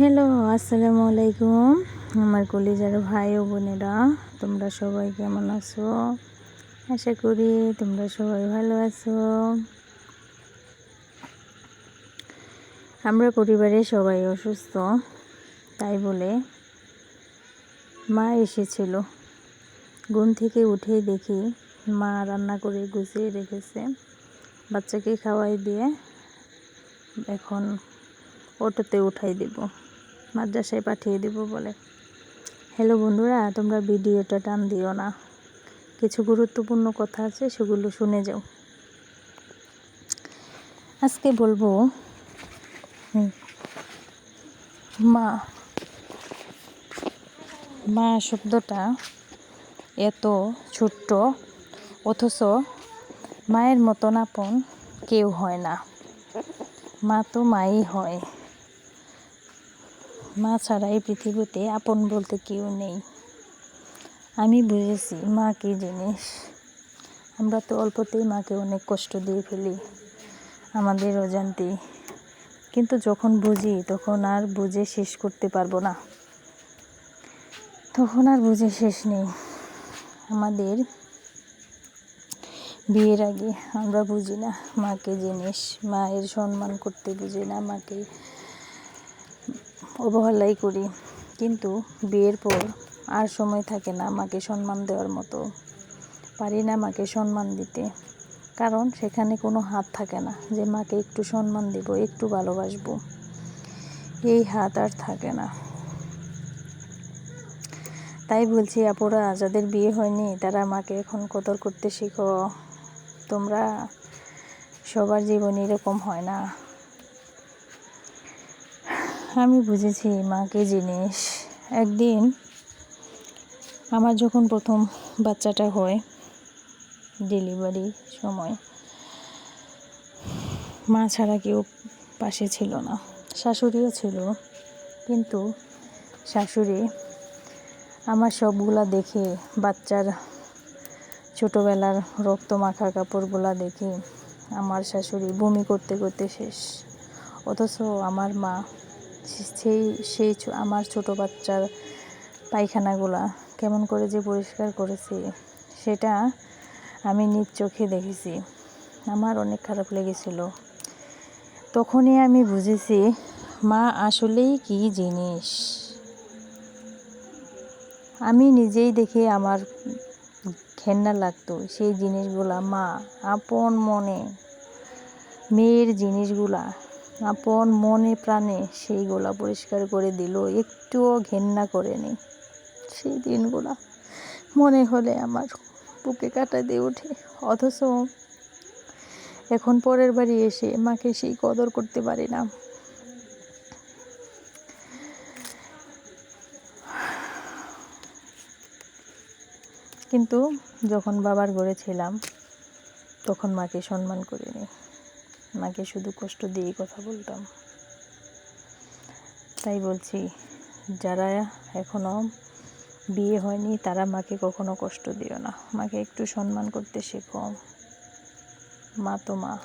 Hello আসসালামু আলাইকুম। আমার কলিজার ভাই ও বোনেরা, তোমরা সবাই কেমন আছো? আশা করি তোমরা সবাই ভালো আছো। আমরা পরিবারে সবাই অসুস্থ, তাই বলে মা এসেছিল। ঘুম থেকে উঠে দেখি মা রান্না করে গুছিয়ে রেখেছে। বাচ্চাকে খাওয়াই দিয়ে এখন অটোতে উঠাই দিব, মাদ্রাসায় পাঠিয়ে দিব বলে। হ্যালো বন্ধুরা, তোমরা ভিডিওটা টান দিও না। কিছু গুরুত্বপূর্ণ কথা আছে, সেগুলো শুনে যাও। আজকে বলব মা মা শব্দটা এত ছোট্ট, অথচ মায়ের মতন আপন কেউ হয় না। মা তো মাই হয়। মা ছাড়া এই পৃথিবীতে আপন বলতে কেউ নেই। আমি বুঝেছি মা কী জিনিস। আমরা তো অল্পতেই মাকে অনেক কষ্ট দিয়ে ফেলি, আমাদের অজান্তেই কিন্তু যখন বুঝি, তখন আর বুঝে শেষ করতে পারব না। তখন আর বুঝে শেষ নেই। আমাদের বিয়ের আগে আমরা বুঝি না, মাকে জিনিস, মায়ের সম্মান করতে বুঝি না, মাকে অবহেলাই করি। কিন্তু বিয়ের পর আর সময় থাকে না মাকে সম্মান দেওয়ার মতো। পারি না মাকে সম্মান দিতে। কারণ সেখানে কোনো হাত থাকে না যে মাকে একটু সম্মান দেব, একটু ভালোবাসবো। এই হাত আর থাকে না। তাই বলছি, আপুরা, যাদের বিয়ে হয়নি, তারা মাকে এখন কদর করতে শিখো। তোমরা সবার জীবন এরকম হয় না। আমি বুঝেছি মাকে জিনিস। একদিন আমার যখন প্রথম বাচ্চাটা হয় ডেলিভারি সময়, মা ছাড়া কেউ পাশে ছিল না। শাশুড়িও ছিল, কিন্তু শাশুড়ি আমার সবগুলা দেখে, বাচ্চার ছোটোবেলার রক্ত মাখা কাপড়গুলা দেখে আমার শাশুড়ি বমি করতে করতে শেষ। অথচ আমার মা সেই সেই আমার ছোট বাচ্চার পায়খানাগুলা কেমন করে যে পরিষ্কার করেছে, সেটা আমি নিজ চোখে দেখেছি। আমার অনেক খারাপ লেগেছিল। তখনই আমি বুঝেছি, মা আসলেই কি জিনিস। আমি নিজেই দেখে আমার ঘেন্না লাগতো, সেই জিনিসগুলা মা আপন মনে, মেয়ের জিনিসগুলা আপন মনে প্রাণে সেইগুলা পরিষ্কার করে দিল, একটুও ঘেন্না করেনি। সেই দিনগুলা মনে হলে আমার বুকে কাটা দিয়ে ওঠে, অথচ এখন পরের বাড়ি এসে মাকে সেই কদর করতে পারি না। কিন্তু যখন বাবার ঘরে ছিলাম, তখন মাকে সম্মান করিনি। মাকে শুধু কষ্ট দিয়েই কথা বলতাম। তাই বলছি, যারা এখনও বিয়ে হয়নি, তারা মাকে কখনো কষ্ট দিও না। মাকে একটু সম্মান করতে শেখো। মা তো মা।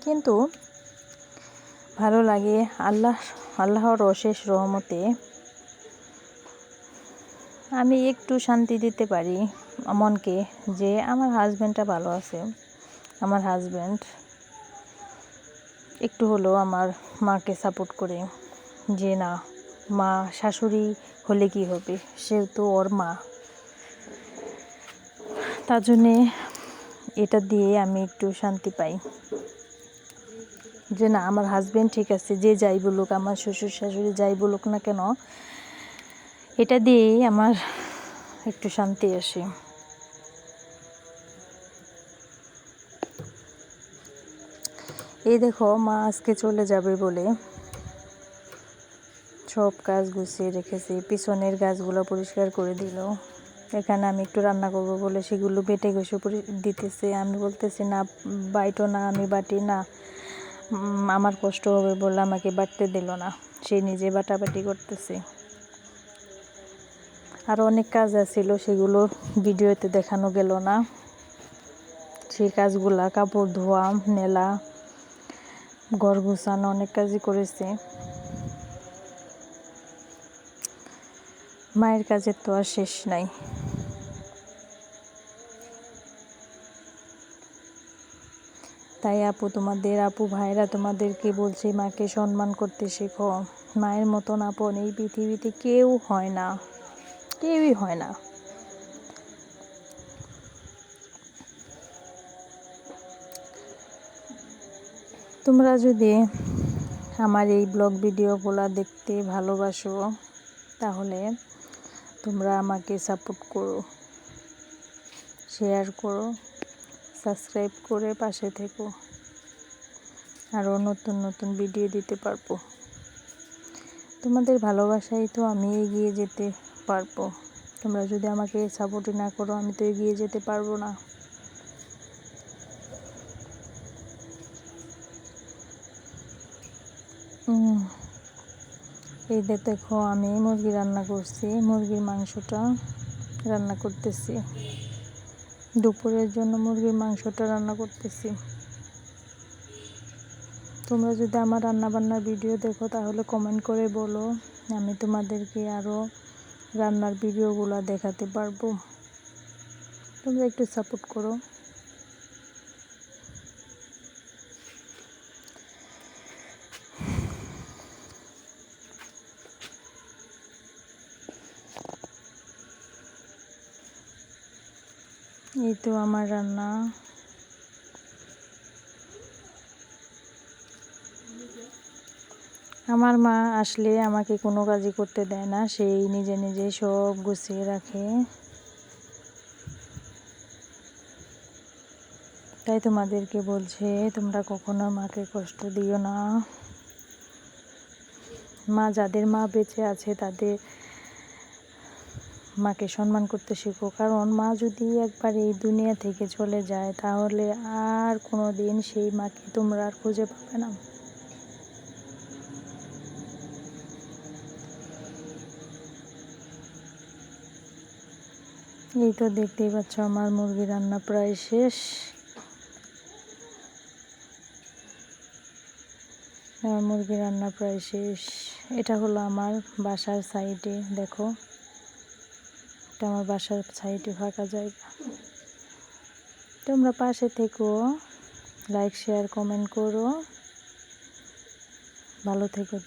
কিন্তু ভালো লাগে আল্লাহ, আল্লাহর অশেষ রহমতে আমি একটু শান্তি দিতে পারি মনকে যে আমার হাজব্যান্ডটা ভালো আছে। আমার হাজব্যান্ড একটু হলেও আমার মাকে সাপোর্ট করে যে না, মা শাশুড়ি হলে কি হবে? সেহেতু ওর মা। তার জন্যে এটা দিয়ে আমি একটু শান্তি পাই। যে না, আমার হাজব্যান্ড ঠিক আছে, যে যাই বলুক, আমার শ্বশুর শাশুড়ি যাই বলুক না কেন এটা দিয়েই আমার একটু শান্তি আসে। এই দেখো, মা আজকে চলে যাবে বলে সব কাজ গুছিয়ে রেখেছি, পিছনের গাছগুলো পরিষ্কার করে দিল। এখানে আমি একটু রান্না করব বলে সেগুলো বেটে ঘষে দিতেছে। আমি বলতেছি, না, বাইটো না, আমি বাটি না। আমার কষ্ট হবে বলে আমাকে বাটতে দিল না। সে নিজে বাটাবাটি করতেছে। আরও অনেক কাজ আছিল, সেগুলো ভিডিওতে দেখানো গেল না। সেই কাজগুলা, কাপড় ধোয়া নেলা ঘর গুছানো, অনেক কাজই করেছে। মায়ের কাজের তো আর শেষ নাই। তাই আপু তোমাদের, আপু ভাইরা তোমাদেরকে বলছি, মাকে সম্মান করতে শেখো। মায়ের মতন আপন এই পৃথিবীতে কেউ হয় না। কেউই হয় না। তোমরা যদি আমার এই ব্লগ ভিডিওগুলো দেখতে ভালোবাসো, তাহলে তোমরা আমাকে সাপোর্ট করো শেয়ার করো সাবস্ক্রাইব করে পাশে থেকো আরও নতুন নতুন ভিডিও দিতে পারব। তোমাদের ভালোবাসায় তো আমি এগিয়ে যেতে পারব। তোমরা যদি আমাকে সাপোর্টই না করো, আমি তো এগিয়ে যেতে পারব না। এই দেখো, আমি মুরগি রান্না করছি মুরগির মাংসটা রান্না করতেছি। দুপুরের জন্য মুরগির মাংসটা রান্না করতেছি। তোমরা যদি আমার রান্না বান্নার ভিডিও দেখো, তাহলে কমেন্ট করে বলো। আমি তোমাদেরকে আরও রান্নার ভিডিওগুলো দেখাতে পারব। তোমরা একটু সাপোর্ট করো। এই তো আমার রান্না। আমার মা আসলে আমাকে কোনো কাজই করতে দেয় না, সেই নিজে নিজে সব গুছিয়ে রাখে। তাই তোমাদেরকে বলছে, তোমরা কখনো মাকে কষ্ট দিও না। মা যাদের মা বেঁচে আছে, তাদের মাকে সম্মান করতে শেখো। কারণ মা যদি একবার এই দুনিয়া থেকে চলে যায়, তাহলে আর কোনো দিন সেই মাকে তোমরা আর খুঁজে পাবে না। এই তো দেখতেই পাচ্ছ আমার মুরগি রান্না প্রায় শেষ। আমার মুরগি রান্না প্রায় শেষ। এটা হলো আমার বাসার সাইডে, দেখো। এটা আমার বাসার সাইডে ফাঁকা জায়গা। তোমরা পাশে থেকো লাইক শেয়ার কমেন্ট করো। ভালো থেকো